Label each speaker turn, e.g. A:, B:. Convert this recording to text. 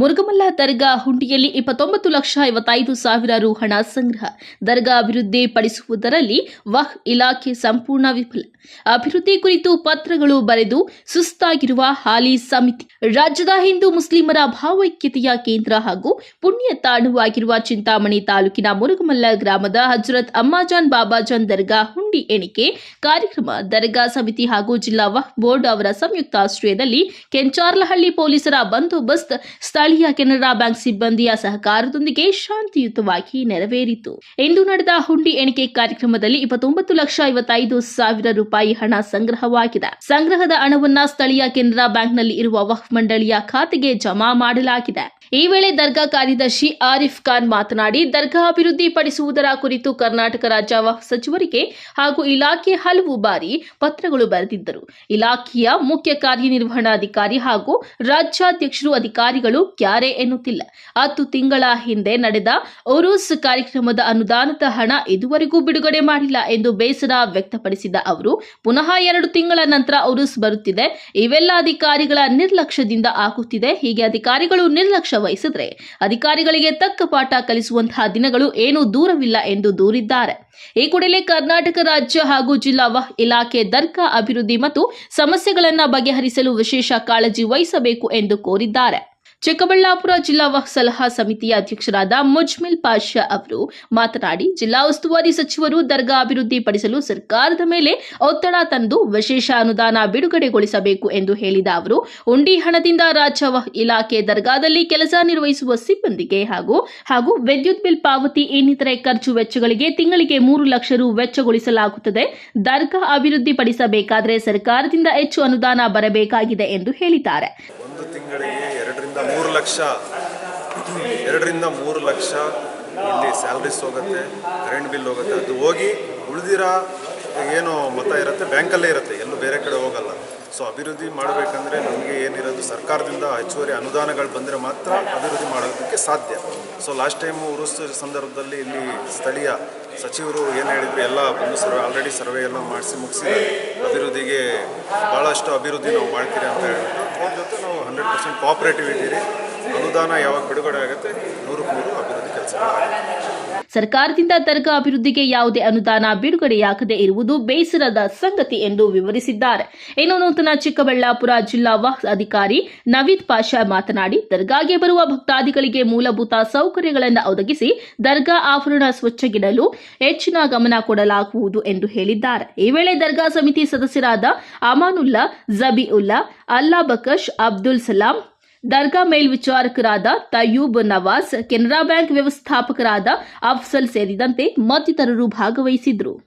A: ಮುರುಗಮಲ್ಲ ದರ್ಗಾ ಹುಂಡಿಯಲ್ಲಿ ಇಪ್ಪತ್ತೊಂಬತ್ತು ಲಕ್ಷ ಐವತ್ತೈದು ಸಾವಿರ ರು ಹಣ ಸಂಗ್ರಹ. ದರ್ಗಾ ಅಭಿವೃದ್ಧಿ ಪಡಿಸುವುದರಲ್ಲಿ ವಹ್ ಇಲಾಖೆ ಸಂಪೂರ್ಣ ವಿಫಲ. ಅಭಿವೃದ್ಧಿ ಕುರಿತು ಪತ್ರಗಳು ಬರೆದು ಸುಸ್ತಾಗಿರುವ ಹಾಲಿ ಸಮಿತಿ. ರಾಜ್ಯದ ಹಿಂದೂ ಮುಸ್ಲಿಮರ ಭಾವೈಕ್ಯತೆಯ ಕೇಂದ್ರ ಹಾಗೂ ಪುಣ್ಯ ತಾಣವಾಗಿರುವ ಚಿಂತಾಮಣಿ ತಾಲೂಕಿನ ಮುರುಗಮಲ್ಲ ಗ್ರಾಮದ ಹಜರತ್ ಅಮ್ಮಾಜಾನ್ ಬಾಬಾಜಾನ್ ದರ್ಗಾ ಹುಂಡಿ ಎಣಿಕೆ ಕಾರ್ಯಕ್ರಮ ದರ್ಗಾ ಸಮಿತಿ ಹಾಗೂ ಜಿಲ್ಲಾ ವಹ್ ಬೋರ್ಡ್ ಅವರ ಸಂಯುಕ್ತ ಆಶ್ರಯದಲ್ಲಿ ಕೆಂಚಾರ್ಲಹಳ್ಳಿ ಪೊಲೀಸರ ಬಂದೋಬಸ್ತ್ ಸ್ಥಳೀಯ ಕೆನರಾ ಬ್ಯಾಂಕ್ ಸಿಬ್ಬಂದಿಯ ಸಹಕಾರದೊಂದಿಗೆ ಶಾಂತಿಯುತವಾಗಿ ನೆರವೇರಿತು. ಇಂದು ನಡೆದ ಹುಂಡಿ ಎಣಿಕೆ ಕಾರ್ಯಕ್ರಮದಲ್ಲಿ ಇಪ್ಪತ್ತೊಂಬತ್ತು ಲಕ್ಷ ಐವತ್ತೈದು ಸಾವಿರ ರೂಪಾಯಿ ಹಣ ಸಂಗ್ರಹವಾಗಿದೆ. ಸಂಗ್ರಹದ ಹಣವನ್ನ ಸ್ಥಳೀಯ ಕೆನರಾ ಬ್ಯಾಂಕ್ನಲ್ಲಿ ಇರುವ ವಕ್ಫ್ ಮಂಡಳಿಯ ಖಾತೆಗೆ ಜಮಾ ಮಾಡಲಾಗಿದೆ. ಈ ವೇಳೆ ದರ್ಗಾ ಕಾರ್ಯದರ್ಶಿ ಆರಿಫ್ ಖಾನ್ ಮಾತನಾಡಿ, ದರ್ಗಾ ಅಭಿವೃದ್ಧಿ ಪಡಿಸುವುದರ ಕುರಿತು ಕರ್ನಾಟಕ ರಾಜ್ಯ ವಕ್ಫ್ ಸಚಿವರಿಗೆ ಹಾಗೂ ಇಲಾಖೆ ಹಲವು ಬಾರಿ ಪತ್ರಗಳು ಬರೆದಿದ್ದರು. ಇಲಾಖೆಯ ಮುಖ್ಯ ಕಾರ್ಯನಿರ್ವಹಣಾಧಿಕಾರಿ ಹಾಗೂ ರಾಜ್ಯಾಧ್ಯಕ್ಷರು ಅಧಿಕಾರಿಗಳು ಕ್ಯಾರೆ ಎನ್ನುತ್ತಿಲ್ಲ. ಹತ್ತು ತಿಂಗಳ ಹಿಂದೆ ನಡೆದ ಔರೂಸ್ ಕಾರ್ಯಕ್ರಮದ ಅನುದಾನದ ಹಣ ಇದುವರೆಗೂ ಬಿಡುಗಡೆ ಮಾಡಿಲ್ಲ ಎಂದು ಬೇಸರ ವ್ಯಕ್ತಪಡಿಸಿದ ಅವರು, ಪುನಃ ಎರಡು ತಿಂಗಳ ನಂತರ ಉರುಸ್ ಬರುತ್ತಿದೆ. ಇವೆಲ್ಲ ಅಧಿಕಾರಿಗಳ ನಿರ್ಲಕ್ಷ್ಯದಿಂದ ಆಗುತ್ತಿದೆ. ಹೀಗೆ ಅಧಿಕಾರಿಗಳು ನಿರ್ಲಕ್ಷ್ಯ ವಹಿಸಿದ್ರೆ ಅಧಿಕಾರಿಗಳಿಗೆ ತಕ್ಕ ಪಾಠ ಕಲಿಸುವಂತಹ ದಿನಗಳು ಏನೂ ದೂರವಿಲ್ಲ ಎಂದು ದೂರಿದ್ದಾರೆ. ಈ ಕೂಡಲೇ ಕರ್ನಾಟಕ ರಾಜ್ಯ ಹಾಗೂ ಜಿಲ್ಲಾ ವಹ್ ಇಲಾಖೆ ದರ್ಗಾ ಅಭಿವೃದ್ಧಿ ಮತ್ತು ಸಮಸ್ಯೆಗಳನ್ನು ಬಗೆಹರಿಸಲು ವಿಶೇಷ ಕಾಳಜಿ ವಹಿಸಬೇಕು ಎಂದು ಕೋರಿದ್ದಾರೆ. ಚಿಕ್ಕಬಳ್ಳಾಪುರ ಜಿಲ್ಲಾ ಸಲಹಾ ಸಮಿತಿಯ ಅಧ್ಯಕ್ಷರಾದ ಮುಜ್ಮಿಲ್ ಪಾಷಾ ಅವರು ಮಾತನಾಡಿ, ಜಿಲ್ಲಾ ಉಸ್ತುವಾರಿ ಸಚಿವರು ದರ್ಗಾ ಅಭಿವೃದ್ಧಿ ಪಡಿಸಲು ಸರ್ಕಾರದ ಮೇಲೆ ಒತ್ತಡ ತಂದು ವಿಶೇಷ ಅನುದಾನ ಬಿಡುಗಡೆಗೊಳಿಸಬೇಕು ಎಂದು ಹೇಳಿದ ಅವರು, ಉಂಡಿ ಹಣದಿಂದ ರಾಜ್ಯ ಇಲಾಖೆ ದರ್ಗಾದಲ್ಲಿ ಕೆಲಸ ನಿರ್ವಹಿಸುವ ಸಿಬ್ಬಂದಿಗೆ ಹಾಗೂ ಹಾಗೂ ವಿದ್ಯುತ್ ಬಿಲ್ ಪಾವತಿ ಇನ್ನಿತರೆ ಖರ್ಚು ವೆಚ್ಚಗಳಿಗೆ ತಿಂಗಳಿಗೆ ಮೂರು ಲಕ್ಷ ರು ವೆಚ್ಚಗೊಳಿಸಲಾಗುತ್ತದೆ. ದರ್ಗಾ ಅಭಿವೃದ್ಧಿಪಡಿಸಬೇಕಾದರೆ ಸರ್ಕಾರದಿಂದ ಹೆಚ್ಚು ಅನುದಾನ ಬರಬೇಕಾಗಿದೆ ಎಂದು ಹೇಳಿದ್ದಾರೆ.
B: ಮೂರು ಲಕ್ಷ. ಎರಡರಿಂದ ಮೂರು ಲಕ್ಷ ಇಲ್ಲಿ ಸ್ಯಾಲ್ರೀಸ್ ಹೋಗುತ್ತೆ ಕರೆಂಟ್ ಬಿಲ್ ಹೋಗುತ್ತೆ. ಅದು ಹೋಗಿ ಉಳಿದಿರೋ ಏನು ಮೊತ್ತ ಇರುತ್ತೆ ಬ್ಯಾಂಕಲ್ಲೇ ಇರುತ್ತೆ. ಎಲ್ಲೂ ಬೇರೆ ಕಡೆ ಹೋಗಲ್ಲ ಸೊ ಅಭಿವೃದ್ಧಿ ಮಾಡಬೇಕಂದ್ರೆ ನಮಗೆ ಏನಿರೋದು ಸರ್ಕಾರದಿಂದ ಹೆಚ್ಚುವರಿ ಅನುದಾನಗಳು ಬಂದರೆ ಮಾತ್ರ ಅಭಿವೃದ್ಧಿ ಮಾಡೋದಕ್ಕೆ ಸಾಧ್ಯ. ಸೊ ಲಾಸ್ಟ್ ಟೈಮು ಉರುಸ್ ಸಂದರ್ಭದಲ್ಲಿ ಇಲ್ಲಿ ಸ್ಥಳೀಯ ಸಚಿವರು ಏನು ಹೇಳಿದ್ರು, ಎಲ್ಲ ಬಂದು ಸರ್ವೆ ಆಲ್ರೆಡಿ ಸರ್ವೆ ಎಲ್ಲ ಮಾಡಿಸಿ ಮುಗಿಸಿ ಅಭಿವೃದ್ಧಿಗೆ ಭಾಳಷ್ಟು ಅಭಿವೃದ್ಧಿ ನಾವು ಮಾಡ್ತೀರಿ ಅಂತ ಹೇಳಿದ್ರು ಅವ್ರ ಜೊತೆ ನಾವು ಹಂಡ್ರೆಡ್ ಪರ್ಸೆಂಟ್ ಕೋಆಪ್ರೇಟಿವ್ ಇದ್ದೀರಿ. ಅನುದಾನ ಯಾವಾಗ ಬಿಡುಗಡೆ ಆಗುತ್ತೆ ನೂರಕ್ಕೆ ನೂರು ಅಭಿವೃದ್ಧಿ ಕೆಲಸಗಳಾಗುತ್ತೆ
A: ಸರ್ಕಾರದಿಂದ ದರ್ಗಾ ಅಭಿವೃದ್ಧಿಗೆ ಯಾವುದೇ ಅನುದಾನ ಬಿಡುಗಡೆಯಾಗದೆ ಇರುವುದು ಬೇಸರದ ಸಂಗತಿ ಎಂದು ವಿವರಿಸಿದ್ದಾರೆ. ಇನ್ನು ನೂತನ ಚಿಕ್ಕಬಳ್ಳಾಪುರ ಜಿಲ್ಲಾ ವಹ್ ಅಧಿಕಾರಿ ನವೀದ್ ಪಾಷಾ ಮಾತನಾಡಿ, ದರ್ಗಾಗೆ ಬರುವ ಭಕ್ತಾದಿಗಳಿಗೆ ಮೂಲಭೂತ ಸೌಕರ್ಯಗಳನ್ನು ಒದಗಿಸಿ ದರ್ಗಾ ಆವರಣ ಸ್ವಚ್ಛಗಿಡಲು ಹೆಚ್ಚಿನ ಗಮನ ಕೊಡಲಾಗುವುದು ಎಂದು ಹೇಳಿದ್ದಾರೆ. ಈ ವೇಳೆ ದರ್ಗಾ ಸಮಿತಿ ಸದಸ್ಯರಾದ ಅಮಾನುಲ್ಲಾ ಜಬಿಉಲ್ಲಾ ಅಲ್ಲಾ ಬಕಶ್ ಅಬ್ದುಲ್ ಸಲಾಂ ದರ್ಗಾ ಮೇಲ್ವಿಚಾರಕರಾದ ತಯೂಬ್ ನವಾಸ್ ಕೆನರಾ ಬ್ಯಾಂಕ್ ವ್ಯವಸ್ಥಾಪಕರಾದ ಅಫ್ಸಲ್ ಸೇರಿದಂತೆ ಮತ್ತಿತರರು ಭಾಗವಹಿಸಿದ್ರು.